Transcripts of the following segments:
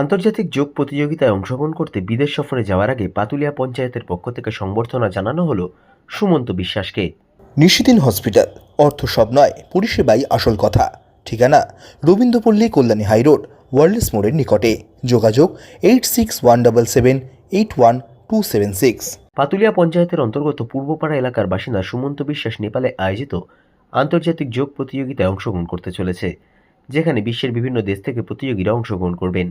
আন্তর্জাতিক যোগ প্রতিযোগিতায় অংশগ্রহণ করতে বিদেশ সফরে যাওয়ার আগে পাতুলিয়া পঞ্চায়েতের পক্ষ থেকে সংবর্ধনা জানানো হলো সুমন্ত বিশ্বাসকে। নিশিদিন হসপিটাল অর্থ সব নয় পরিষেবাই আসল কথা। ঠিকানা রবীন্দ্রপল্লী কল্যাণী হাইরোড ওয়ার্ল্ডস মোড়ের নিকটে। যোগাযোগ eight six one double seven eight one two seven six. Patulia পঞ্চায়েতের অন্তর্গত পূর্বপাড়া এলাকার বাসিন্দা সুমন্ত বিশ্বাস নেপালে আয়োজিত আন্তর্জাতিক যোগ প্রতিযোগিতায় অংশগ্রহণ করতে চলেছে যেখানে বিশ্বের বিভিন্ন দেশ থেকে প্রতিযোগীরা অংশগ্রহণ করবেন।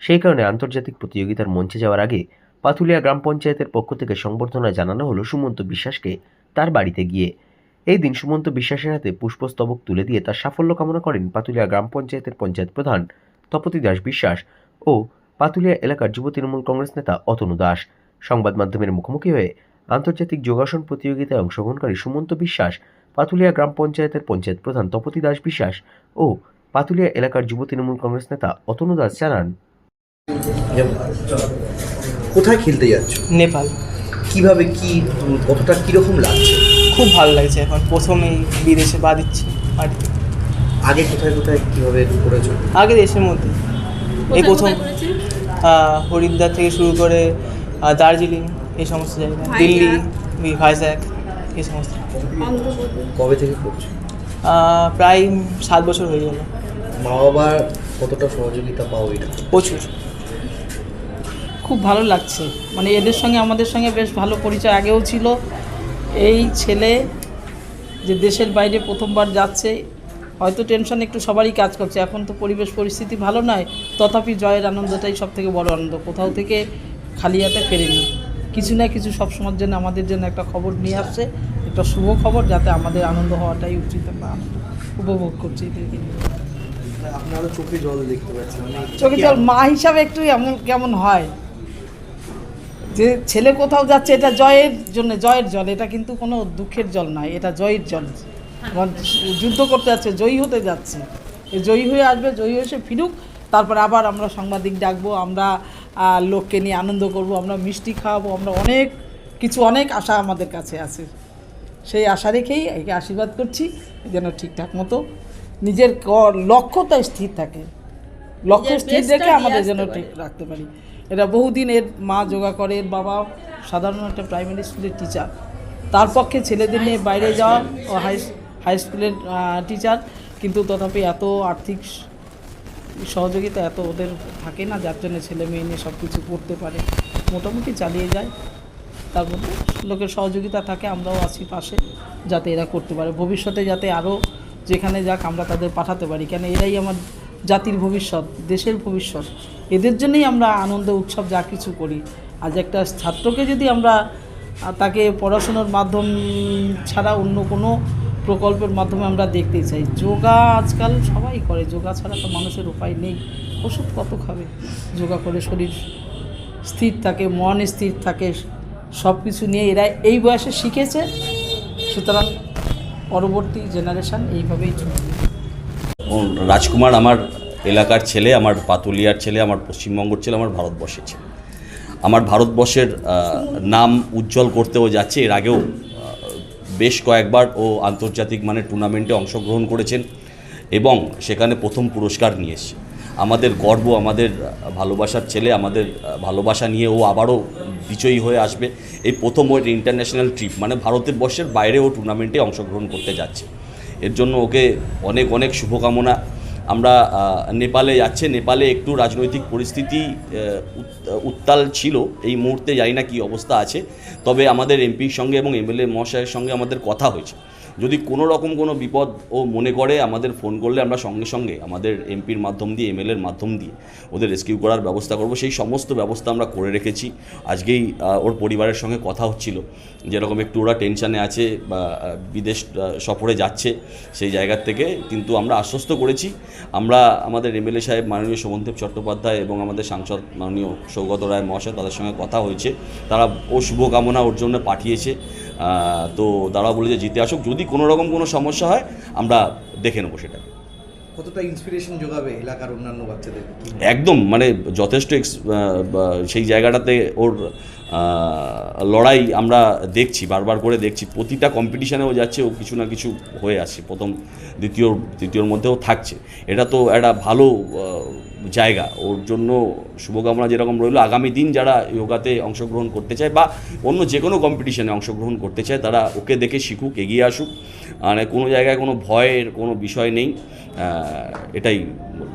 সেই কারণে আন্তর্জাতিক প্রতিযোগিতার মঞ্চে যাওয়ার আগে পাথুলিয়া গ্রাম পঞ্চায়েতের পক্ষ থেকে সংবর্ধনা জানানো হলো সুমন্ত বিশ্বাসকে তার বাড়িতে গিয়ে। এই দিন সুমন্ত বিশ্বাসের হাতে পুষ্পস্তবক তুলে দিয়ে তার সাফল্য কামনা করেন পাতুলিয়া গ্রাম পঞ্চায়েতের পঞ্চায়েত প্রধান তপতি দাস বিশ্বাস ও পাতুলিয়া এলাকার যুব তৃণমূল কংগ্রেস নেতা অতনু দাস। সংবাদ মাধ্যমের মুখোমুখি হয়ে আন্তর্জাতিক যোগাসন প্রতিযোগিতায় অংশগ্রহণকারী সুমন্ত বিশ্বাস পাতুলিয়া গ্রাম পঞ্চায়েতের পঞ্চায়েত প্রধান তপতি দাস বিশ্বাস ও পাতুলিয়া এলাকার যুব তৃণমূল কংগ্রেস নেতা অতনু দাস জানান কোথায় খেলতে যাচ্ছ? নেপাল। কীভাবে কি কতটা কীরকম লাগছে? খুব ভালো লাগছে এখন প্রথমেই বিদেশে পা দিচ্ছি বাড়িতে আগে কোথায় কোথায় কীভাবে করেছ? আগে দেশের মধ্যে। এই প্রথম হরিদ্বার থেকে শুরু করে দার্জিলিং এই সমস্ত জায়গা দিল্লি বি- ভাইজ্যাক এই সমস্ত। কবে থেকে করছ? প্রায় সাত বছর হয়ে গেল। মা বাবার কতটা সহযোগিতা পাও এটা? প্রচুর। খুব ভালো লাগছে। মানে এদের সঙ্গে আমাদের সঙ্গে বেশ ভালো পরিচয় আগেও ছিল। এই ছেলে যে দেশের বাইরে প্রথমবার যাচ্ছে হয়তো টেনশন একটু সবারই কাজ করছে। এখন তো পরিবেশ পরিস্থিতি ভালো নয় তথাপি জয়ের আনন্দটাই সব থেকে বড় আনন্দ। কোথাও থেকে খালি হাতে ফেরেনি। কিছু না কিছু সবসময়ের জন্য আমাদের জন্য একটা খবর নিয়ে আসছে। একটা শুভ খবর যাতে আমাদের আনন্দ হওয়াটাই উচিত। আমরা উপভোগ করছি এদেরকে আপনারা চোখে জল দেখতে পাচ্ছেন চোখে জল মা হিসাবে একটু এমন কেমন হয়? যে ছেলে কোথাও যাচ্ছে, এটা জয়ের জন্য, জয়ের জল, এটা কিন্তু কোনো দুঃখের জল নয়, এটা জয়ের জল। যুদ্ধ করতে যাচ্ছে, জয়ী হতে যাচ্ছে। জয়ী হয়ে আসবে, জয়ী হয়ে এসে ফিরুক, তারপর আবার আমরা সাংবাদিক ডাকবো, আমরা লোককে নিয়ে আনন্দ করব, আমরা মিষ্টি খাওয়াবো, আমরা অনেক কিছু, অনেক আশা আমাদের কাছে আছে। সেই আশা রেখেই একে আশীর্বাদ করছি, যেন ঠিকঠাক মতো নিজের লক্ষ্যটা স্থির থাকে। লক্ষ্য স্থির রেখে আমাদের যেন ঠিক রাখতে পারি। এটা বহুদিন এর মা যোগা করে এর বাবা সাধারণ একটা প্রাইমারি স্কুলের টিচার তার পক্ষে ছেলেদের নিয়ে বাইরে যাওয়া ও হাই হাই স্কুলের টিচার কিন্তু তথাপি এত আর্থিক সহযোগিতা এত ওদের থাকে না যার জন্য ছেলে মেয়ে নিয়ে সব কিছু করতে পারে। মোটামুটি চালিয়ে যায়। তার মধ্যে লোকের সহযোগিতা থাকে আমরাও আছি পাশে যাতে এরা করতে পারে। ভবিষ্যতে যাতে আরও যেখানে যাক আমরা তাদের পাঠাতে পারি। কেন এরাই আমার জাতির ভবিষ্যৎ, দেশের ভবিষ্যৎ। এদের জন্যই আমরা আনন্দ, উৎসব যা কিছু করি। আজ একটা ছাত্রকে যদি আমরা তাকে পড়াশুনোর মাধ্যম ছাড়া অন্য কোনো প্রকল্পের মাধ্যমে আমরা দেখতে চাই। যোগা আজকাল সবাই করে। যোগা ছাড়া তো মানুষের উপায় নেই। ওষুধ কত খাবে? যোগা করে শরীর স্থির থাকে, মন স্থির থাকে সব কিছু নিয়ে এরা এই বয়সে শিখেছে। সুতরাং পরবর্তী জেনারেশন এইভাবেই চলবে। রাজকুমার আমার এলাকার ছেলে, আমার পাতুলিয়ার ছেলে, আমার পশ্চিমবঙ্গের ছেলে, আমার ভারতবর্ষের ছেলে। আমার ভারতবর্ষের নাম উজ্জ্বল করতেও যাচ্ছে। এর আগেও বেশ কয়েকবার ও আন্তর্জাতিক মানের টুর্নামেন্টে অংশগ্রহণ করেছেন এবং সেখানে প্রথম পুরস্কার নিয়ে এসছে। আমাদের গর্ব, আমাদের ভালোবাসার ছেলে, আমাদের ভালোবাসা নিয়ে ও আবারও বিজয়ী হয়ে আসবে। এই প্রথম ওর ইন্টারন্যাশনাল ট্রিপ মানে ভারতের বর্ষের বাইরে ও টুর্নামেন্টে অংশগ্রহণ করতে যাচ্ছে। এর জন্য ওকে অনেক অনেক শুভকামনা। আমরা নেপালে যাচ্ছে, নেপালে একটু রাজনৈতিক পরিস্থিতি উত্তাল ছিল। এই মুহূর্তে জানি না কী অবস্থা আছে। তবে আমাদের এমপির সঙ্গে এবং এমএলএ মহাশয়ের সঙ্গে আমাদের কথা হয়েছে। যদি কোনো রকম কোনো বিপদ ও মনে করে, আমাদের ফোন করলে আমরা সঙ্গে সঙ্গে আমাদের এমপির মাধ্যম দিয়ে, এমএলএর মাধ্যম দিয়ে ওদের রেস্কিউ করার ব্যবস্থা করব। সেই সমস্ত ব্যবস্থা আমরা করে রেখেছি। আজকেই ওর পরিবারের সঙ্গে কথা হচ্ছিল যেরকম একটু ওরা টেনশানে আছে বা বিদেশ সফরে যাচ্ছে সেই জায়গার থেকে। কিন্তু আমরা আশ্বস্ত করেছি। আমরা আমাদের এমএলএ সাহেব, মাননীয় শোভনদেব চট্টোপাধ্যায় এবং আমাদের সাংসদ মাননীয় সৌগত রায় মহাশয় তাদের সঙ্গে কথা হয়েছে। তারা ও শুভকামনা ওর জন্য পাঠিয়েছে। তো তারা বলে যে জিতে আসুক যদি কোনো রকম কোনো সমস্যা হয় আমরা দেখে নেব সেটা কতটা ইন্সপিরেশন যোগাবে এলাকার অন্যান্য বাচ্চাদের? একদম মানে যথেষ্ট সেই জায়গাটাতে ওর লড়াই আমরা দেখছি বারবার করে দেখছি। প্রতিটা কম্পিটিশানেও যাচ্ছে ও কিছু না কিছু হয়ে আসছে। প্রথম দ্বিতীয় তৃতীয়র মধ্যেও থাকছে। এটা তো একটা ভালো জায়গা। ওর জন্য শুভকামনা যেরকম রইল আগামী দিন যারা যোগাতে অংশগ্রহণ করতে চায় বা অন্য যে কোনো কম্পিটিশানে অংশগ্রহণ করতে চায় তারা ওকে দেখে শিখুক এগিয়ে আসুক। মানে কোনো জায়গায় কোনো ভয়ের কোনো বিষয় নেই। এটাই বলব।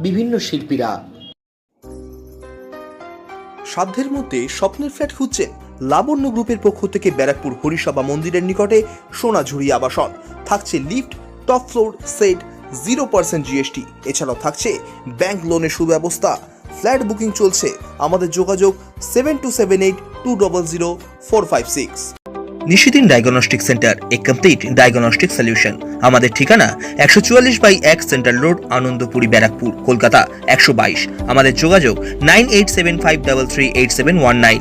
বিভিন্ন শিল্পীরা। সাধ্যের মধ্যে স্বপ্নের ফ্ল্যাট খুঁজছেন লাবণ্য গ্রুপের পক্ষ থেকে ব্যারাকপুর হরিসভা মন্দিরের নিকটে সোনাঝুরি আবাসন। থাকছে lift, top floor, set, zero percent GST. এছাড়াও থাকছে ব্যাংক লোনের সুব্যবস্থা। ফ্ল্যাট বুকিং চলছে। আমাদের যোগাযোগ seven two seven eight two double zero four five six. Nishidin diagnostic centre, a complete diagnostic solution. আমাদের ঠিকানা একশো চুয়াল্লিশ বাই এক সেন্ট্রাল রোড, আনন্দপুরি, ব্যারাকপুর, কলকাতা, একশো বাইশ। আমাদের যোগাযোগ nine eight seven five double three eight seven one nine.